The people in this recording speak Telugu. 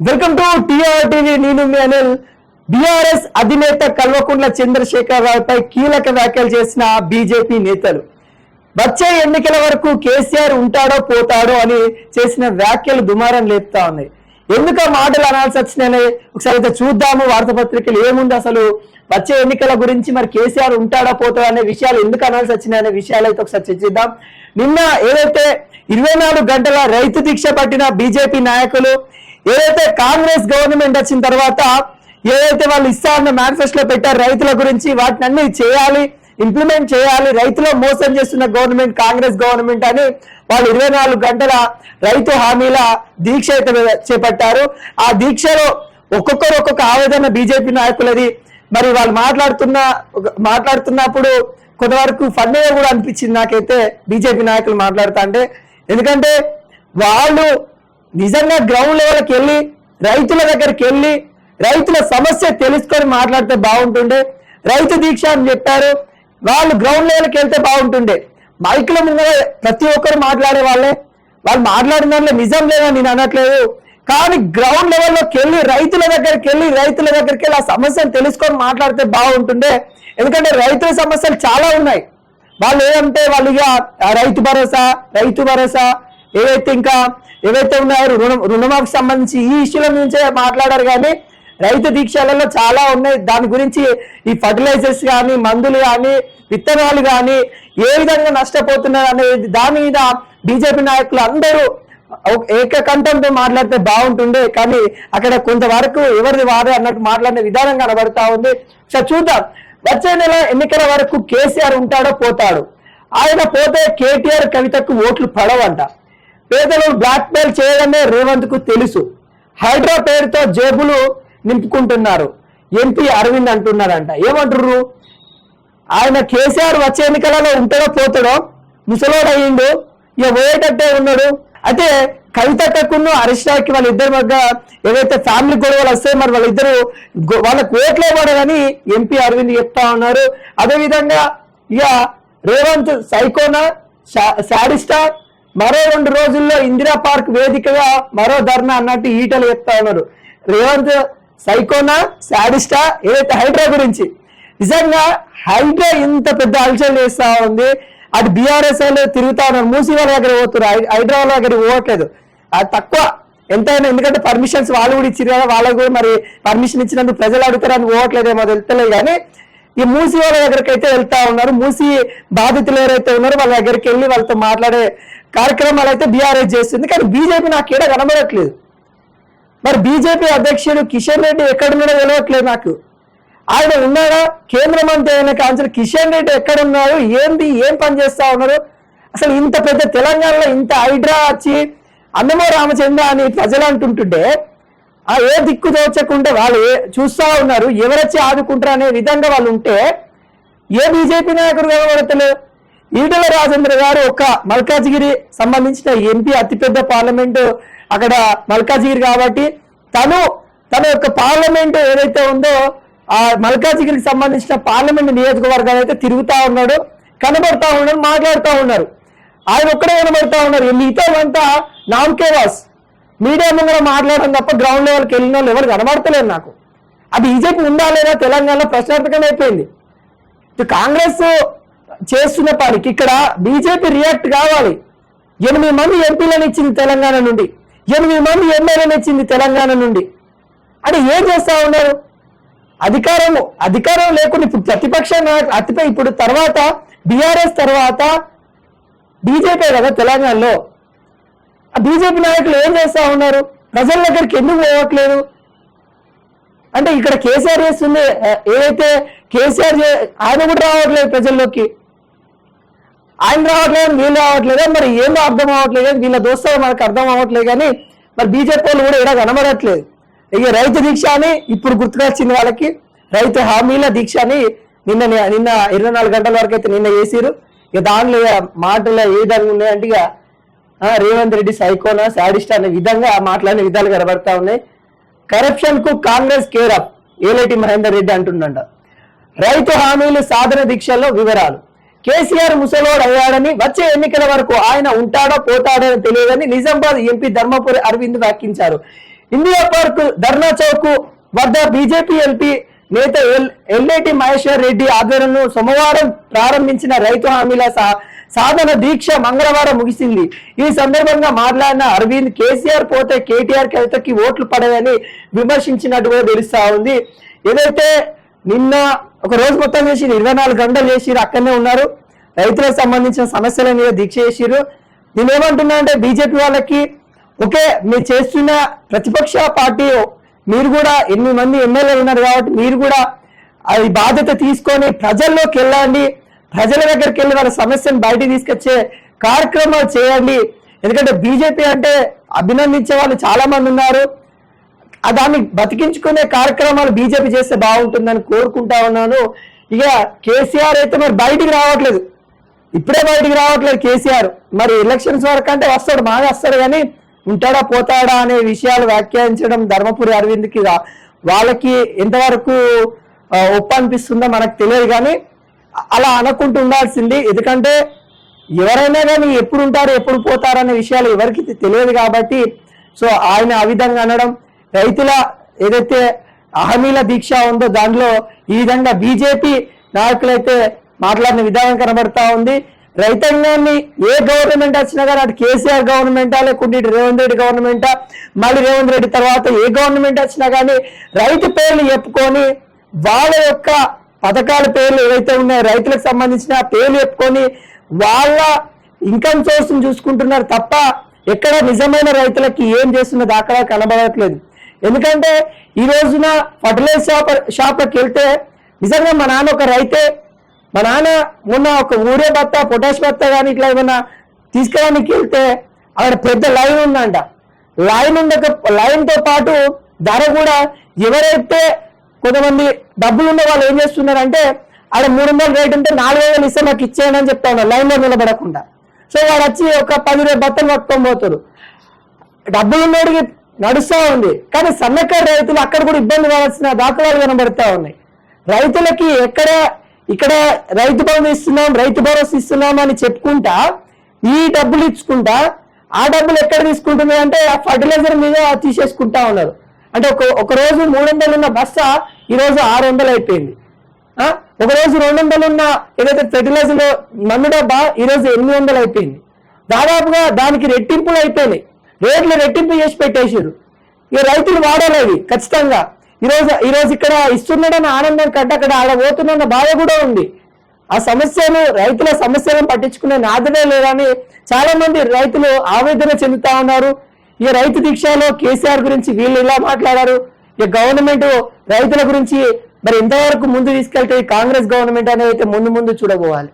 వెల్కమ్ టు టిఆర్ టీవీ నేను మీ అనిల్. బీఆర్ఎస్ అధినేత కల్వకుంట్ల చంద్రశేఖర్ రావుపై కీలక వ్యాఖ్యలు చేసిన బీజేపీ నేతలు. వచ్చే ఎన్నికల వరకు కేసీఆర్ ఉంటాడో పోతాడో అని చేసిన వ్యాఖ్యలు దుమారం లేపుతా ఉన్నాయి. ఎందుకు మాటలు అనాల్సి వచ్చినాయని ఒకసారి అయితే చూద్దాము. వార్తాపత్రికలు ఏముంది అసలు? వచ్చే ఎన్నికల గురించి మరి కేసీఆర్ ఉంటాడా పోతాడా అనే విషయాలు ఎందుకు అనాల్సి వచ్చినాయనే విషయాలు అయితే ఒకసారి చర్చిద్దాం నిన్న ఏదైతే ఇరవై నాలుగు గంటల రైతు దీక్ష పట్టిన బీజేపీ నాయకులు ఏదైతే కాంగ్రెస్ గవర్నమెంట్ వచ్చిన తర్వాత ఏదైతే వాళ్ళు ఇస్తారన్న మేనిఫెస్టోలో పెట్టారు రైతుల గురించి వాటిని అన్ని చేయాలి ఇంప్లిమెంట్ చేయాలి రైతుల మోసం చేస్తున్న గవర్నమెంట్ కాంగ్రెస్ గవర్నమెంట్ అని వాళ్ళు ఇరవై నాలుగు గంటల రైతు హామీల దీక్ష అయితే చేపట్టారు. ఆ దీక్షలో ఒక్కొక్కరు ఒక్కొక్క ఆవేదన బీజేపీ నాయకులది. మరి వాళ్ళు మాట్లాడుతున్న మాట్లాడుతున్నప్పుడు కొంతవరకు ఫన్నీగా కూడా అనిపించింది నాకైతే బీజేపీ నాయకులు మాట్లాడుతా అంటే ఎందుకంటే వాళ్ళు నిజంగా గ్రౌండ్ లెవెల్కి వెళ్ళి రైతుల దగ్గరికి వెళ్ళి రైతుల సమస్య తెలుసుకొని మాట్లాడితే బాగుంటుండే. రైతు దీక్ష అని చెప్పారు. వాళ్ళు గ్రౌండ్ లెవెల్కి వెళ్తే బాగుంటుండే. మైకుల ముందర ప్రతి ఒక్కరు మాట్లాడే వాళ్ళే. వాళ్ళు మాట్లాడిన దాంట్లో నిజం లేదని నేను అనట్లేదు. కానీ గ్రౌండ్ లెవెల్లోకి వెళ్ళి రైతుల దగ్గరికి వెళ్ళి రైతుల దగ్గరికి వెళ్ళి ఆ సమస్యను తెలుసుకొని మాట్లాడితే బాగుంటుండే. ఎందుకంటే రైతుల సమస్యలు చాలా ఉన్నాయి. వాళ్ళు ఏమంటే వాళ్ళు ఇక రైతు భరోసా రైతు భరోసా ఏదైతే ఇంకా ఏవైతే ఉన్నాయో రుణ రుణమాకు సంబంధించి ఈ ఇష్యూల నుంచే మాట్లాడారు కానీ రైతు దీక్షలలో చాలా ఉన్నాయి. దాని గురించి ఈ ఫర్టిలైజర్స్ కానీ మందులు కానీ విత్తనాలు కానీ ఏ విధంగా నష్టపోతున్నారు అనేది దాని మీద బీజేపీ నాయకులు అందరూ ఏకకంఠంతో మాట్లాడితే బాగుంటుండే. కానీ అక్కడ కొంతవరకు ఎవరిది వారే అన్నట్టు మాట్లాడిన విధానం కనబడతా ఉంది. సో చూద్దాం. వచ్చే నెల ఎన్నికల వరకు కేసీఆర్ ఉంటాడో పోతాడు. ఆయన పోతే కేటీఆర్ కవితకు ఓట్లు పడవంట. పేదలు బ్లాక్ మెయిల్ చేయడమే రేవంత్కు తెలుసు. హైడ్రా పేరుతో జేబులు నింపుకుంటున్నారు. ఎంపీ అరవింద్ అంటున్నారంట ఏమంటారు ఆయన కేసీఆర్ వచ్చే ఎన్నికలలో ఉంటాడో పోతాడో? ముసలోడు అయ్యిండు ఇక పోయేటట్టే ఉన్నాడు. అయితే కవితకును హరీష్రావుకి వాళ్ళిద్దరి మధ్య ఏవైతే ఫ్యామిలీ గొడవలు వస్తే మరి వాళ్ళిద్దరు వాళ్ళకు ఓట్లే పడదని ఎంపీ అరవింద్ చెప్తా ఉన్నారు. అదేవిధంగా ఇక రేవంత్ సైకోనా శాడిస్టా మరో రెండు రోజుల్లో ఇందిరా పార్క్ వేదికగా మరో ధర్నా అన్నట్టు ఈటలు చెప్తా ఉన్నారు. రేవంత్ సైకోనా శాడిస్టా ఏదైతే హైడ్రా గురించి. నిజంగా హైడ్రా ఇంత పెద్ద హల్చల్ చేస్తా ఉంది. అటు బీఆర్ఎస్ వాళ్ళు తిరుగుతా ఉన్నారు. మూసి వాళ్ళ దగ్గర పోతున్నారు. హై- హైడ్రా వాళ్ళ దగ్గర పోవట్లేదు. అది తక్కువ. ఎంతైనా ఎందుకంటే పర్మిషన్స్ వాళ్ళు కూడా ఇచ్చారు కదా వాళ్ళకు కూడా మరి పర్మిషన్ ఇచ్చినందుకు ప్రజలు అడుగుతారని పోవట్లేదేమో తెలుస్తలేదు కానీ ఈ మూసి వాళ్ళ దగ్గరికి అయితే వెళ్తా ఉన్నారు. మూసి బాధితులు ఎవరైతే ఉన్నారో వాళ్ళ దగ్గరికి వెళ్ళి వాళ్ళతో మాట్లాడే కార్యక్రమాలు అయితే బీఆర్ఎస్ చేస్తుంది కానీ బీజేపీ నాకు ఏడ కనబడట్లేదు. మరి బీజేపీ అధ్యక్షుడు కిషన్ రెడ్డి ఎక్కడున్నాడో తెలియట్లేదు నాకు. ఆయన ఉన్నాడా? కేంద్ర మంత్రి అయిన కాన్సర్ కిషన్ రెడ్డి ఎక్కడ ఉన్నారు ఏంది? ఏం పని చేస్తా ఉన్నారు? అసలు ఇంత పెద్ద తెలంగాణలో ఇంత హైడ్రా వచ్చి అన్నమో రామచంద్ర అని ప్రజలు అంటుంటుంటే ఆ ఏ దిక్కు తోచకుంటే వాళ్ళు చూస్తా ఉన్నారు ఎవరొచ్చి ఆదుకుంటారు అనే విధంగా వాళ్ళు ఉంటే ఏ బీజేపీ నాయకుడు కనబడతలేదు? ఈటల రాజేంద్ర గారు ఒక మల్కాజిగిరి సంబంధించిన ఎంపీ అతిపెద్ద పార్లమెంటు అక్కడ మల్కాజిగిరి కాబట్టి తను తన యొక్క పార్లమెంట్ ఏదైతే ఉందో ఆ మల్కాజిగిరికి సంబంధించిన పార్లమెంట్ నియోజకవర్గాలు అయితే తిరుగుతా ఉన్నాడు కనబడతా ఉన్నాడు మాట్లాడుతూ ఉన్నారు. ఆయన ఒక్కడే కనబడతా ఉన్నారు. మిగతాదంతా మిగతా నామకేవాస్ మీడియా ముందర మాట్లాడడం తప్ప గ్రౌండ్ లెవెల్కి వెళ్ళిన వాళ్ళు ఎవరు కనబడతలేరు నాకు. అది బీజేపీ ఉందా లేదా తెలంగాణలో ప్రశ్నార్థకం అయిపోయింది. కాంగ్రెస్ చేస్తున్న పనికి ఇక్కడ బీజేపీ రియాక్ట్ కావాలి. ఎనిమిది మంది ఎంపీలను ఇచ్చింది తెలంగాణ నుండి. ఎనిమిది మంది ఎమ్మెల్యేలను ఇచ్చింది తెలంగాణ నుండి. అంటే ఏం చేస్తా ఉన్నారు? అధికారం అధికారం లేకుండా ఇప్పుడు ప్రతిపక్ష అతిపై ఇప్పుడు తర్వాత బీఆర్ఎస్ తర్వాత బీజేపీ కదా తెలంగాణలో. ఆ బీజేపీ నాయకులు ఏం చేస్తా ఉన్నారు? ప్రజల దగ్గరికి ఎందుకు పోవట్లేదు? అంటే ఇక్కడ కేసీఆర్ చేస్తుంది ఏదైతే కేసీఆర్ ఆయన కూడా రావట్లేదు ప్రజల్లోకి. ఆయన రావట్లేదు వీళ్ళు రావట్లేదు మరి ఏమో అర్థం అవ్వట్లేదు వీళ్ళ దోస్తులు మనకు అర్థం అవ్వట్లేదు కానీ మరి బీజేపీ వాళ్ళు కూడా ఇక్కడ కనబడట్లేదు. ఇక రైతు దీక్ష అని ఇప్పుడు గుర్తుకొచ్చింది వాళ్ళకి. రైతు హామీల దీక్ష అని నిన్న నిన్న ఇరవై నాలుగు గంటల వరకు అయితే నిన్న చేసిరు ఇక దానిలో మాటలు ఏ విధంగా ఉన్నాయంటే ఇక రేవంత్ రెడ్డి సైకోనా శాడిస్ట్ అనే విధంగా మాట్లాడిన విధాలు కనబడతా ఉన్నాయి. కరప్షన్కు కాంగ్రెస్ కేర్ అప్ ఏలేటి మహేందర్ రెడ్డి అంటుండంట. రైతు హామీలు సాధన దీక్షల్లో వివరాలు. కేసీఆర్ ముసలోడు అయ్యాడని వచ్చే ఎన్నికల వరకు ఆయన ఉంటాడో పోతాడో అని తెలియదని నిజామాబాద్ ఎంపీ ధర్మపురి అరవింద్ వ్యాఖ్యించారు ఇండియా పార్క్ ధర్నా చౌక్ వద్ద బీజేపీ ఎంపీ నేత ఎల్ మహేశ్వర్ రెడ్డి ఆధ్వర్యంలో సోమవారం ప్రారంభించిన రైతు హామీల సా- సాధన దీక్ష మంగళవారం ముగిసింది. ఈ సందర్భంగా మాట్లాడిన అరవింద్ కేసీఆర్ పోతే కేటీఆర్ కవితకి ఓట్లు పడవని విమర్శించినట్టుగా తెలుస్తా ఉంది. ఏదైతే నిన్న ఒక రోజు మొత్తం చేసి ఇరవై నాలుగు గంటలు చేసిరు అక్కడనే ఉన్నారు. రైతులకు సంబంధించిన సమస్యల మీద దీక్ష చేసిరు నేను ఏమంటున్నా అంటే బీజేపీ వాళ్ళకి ఓకే మీరు చేస్తున్న ప్రతిపక్ష పార్టీ మీరు కూడా ఎన్ని మంది ఎమ్మెల్యేలు ఉన్నారు కాబట్టి మీరు కూడా అది బాధ్యత తీసుకొని ప్రజల్లోకి వెళ్ళండి. ప్రజల దగ్గరికి వెళ్ళి వాళ్ళ సమస్యను బయటికి తీసుకొచ్చే కార్యక్రమాలు చేయండి. ఎందుకంటే బీజేపీ అంటే అభినందించే వాళ్ళు చాలా మంది ఉన్నారు. దాన్ని బతికించుకునే కార్యక్రమాలు బీజేపీ చేస్తే బాగుంటుందని కోరుకుంటా ఉన్నాను. ఇక కేసీఆర్ అయితే మరి బయటికి రావట్లేదు. ఇప్పుడే బయటికి రావట్లేదు కేసీఆర్. మరి ఎలక్షన్స్ వరకు అంటే వస్తాడు బాగా వస్తాడు కానీ ఉంటాడా పోతాడా అనే విషయాలు వ్యాఖ్యానించడం ధర్మపురి అరవింద్కి వాళ్ళకి ఎంతవరకు ఒప్పనిపిస్తుందో అనిపిస్తుందో మనకు తెలియదు కానీ అలా అనుకుంటూ ఉండాల్సింది. ఎందుకంటే ఎవరైనా కానీ ఎప్పుడు ఉంటారు ఎప్పుడు పోతారు అనే విషయాలు ఎవరికి తెలియదు కాబట్టి సో ఆయన ఆ విధంగా అనడం రైతుల ఏదైతే అహమీల దీక్ష ఉందో దానిలో ఈ విధంగా బీజేపీ నాయకులైతే మాట్లాడిన విధానం కనబడతా ఉంది. రైతాంగాన్ని ఏ గవర్నమెంట్ వచ్చినా కానీ అటు కేసీఆర్ గవర్నమెంటా లేకుంటే రేవంత్ రెడ్డి గవర్నమెంటా మళ్ళీ రేవంత్ రెడ్డి తర్వాత ఏ గవర్నమెంట్ వచ్చినా కానీ రైతు పేర్లు చెప్పుకొని వాళ్ళ యొక్క పథకాల పేర్లు ఏవైతే ఉన్నాయో రైతులకు సంబంధించిన పేర్లు చెప్పుకొని వాళ్ళ ఇన్కమ్ సోర్స్ చూసుకుంటున్నారు తప్ప ఎక్కడ నిజమైన రైతులకి ఏం చేస్తున్న దాఖలా కనబడట్లేదు. ఎందుకంటే ఈ రోజున ఫర్టిలైజర్ షాప్ షాప్కి వెళ్తే నిజంగా మా నాన్న ఒక రైతే. మా నాన్న మొన్న ఒక ఊరే బత్త పొటాష్ భర్త కానీ ఇట్లా ఏమన్నా తీసుకురానికి వెళ్తే అక్కడ పెద్ద లైన్ ఉందంట. లైన్ ఉండక లైన్తో పాటు ధర కూడా ఎవరైతే కొంతమంది డబ్బులు ఉన్న వాళ్ళు ఏం చేస్తున్నారంటే ఆడ మూడు వందల రేట్ ఉంటే నాలుగు వందలు ఇస్తే నాకు ఇచ్చేయండి అని చెప్తా ఉన్నారు నిలబడకుండా. సో వాడు వచ్చి ఒక పది రేపు బత్తలు పట్టుకొని పోతారు డబ్బులు ఉన్నోడికి నడుస్తా ఉంది. కానీ సన్నకారు రైతులు అక్కడ కూడా ఇబ్బంది కావాల్సిన దాఖలాలు కనబడతా ఉన్నాయి. రైతులకి ఎక్కడ ఇక్కడ రైతు బంధు ఇస్తున్నాం రైతు భరోసా ఇస్తున్నాం అని చెప్పుకుంటా ఈ డబ్బులు ఇచ్చుకుంటా ఆ డబ్బులు ఎక్కడ తీసుకుంటుంది అంటే ఆ ఫర్టిలైజర్ మీద తీసేసుకుంటా ఉన్నారు. అంటే ఒక ఒక రోజు మూడు వందలు ఉన్న బస్స ఈ రోజు ఆరు వందలు అయిపోయింది. ఒక రోజు రెండు వందలు ఉన్న ఏదైతే ఫెర్టిలైజర్ మందు డబ్బా ఈ రోజు ఎనిమిది వందలు అయిపోయింది. దాదాపుగా దానికి రెట్టింపులు అయిపోయినాయి. రేట్లు రెట్టింపు చేసి పెట్టేసారు ఇక రైతులు వాడాలి ఖచ్చితంగా. ఈరోజు ఈరోజు ఇక్కడ ఇస్తున్నాడన్న ఆనందం కంటే అక్కడ ఆడ పోతున్న బాధ కూడా ఉంది. ఆ సమస్యను రైతుల సమస్యలను పట్టించుకునే నాదనే లేదని చాలా మంది రైతులు ఆవేదన చెందుతా ఉన్నారు. ఈ రైతు దీక్షలో కేసీఆర్ గురించి వీళ్ళు ఇలా మాట్లాడారు. ఈ గవర్నమెంట్ రైతుల గురించి మరి ఎంతవరకు ముందు తీసుకెళ్తే ఈ కాంగ్రెస్ గవర్నమెంట్ అనేది అయితే ముందు ముందు చూడబోవాలి.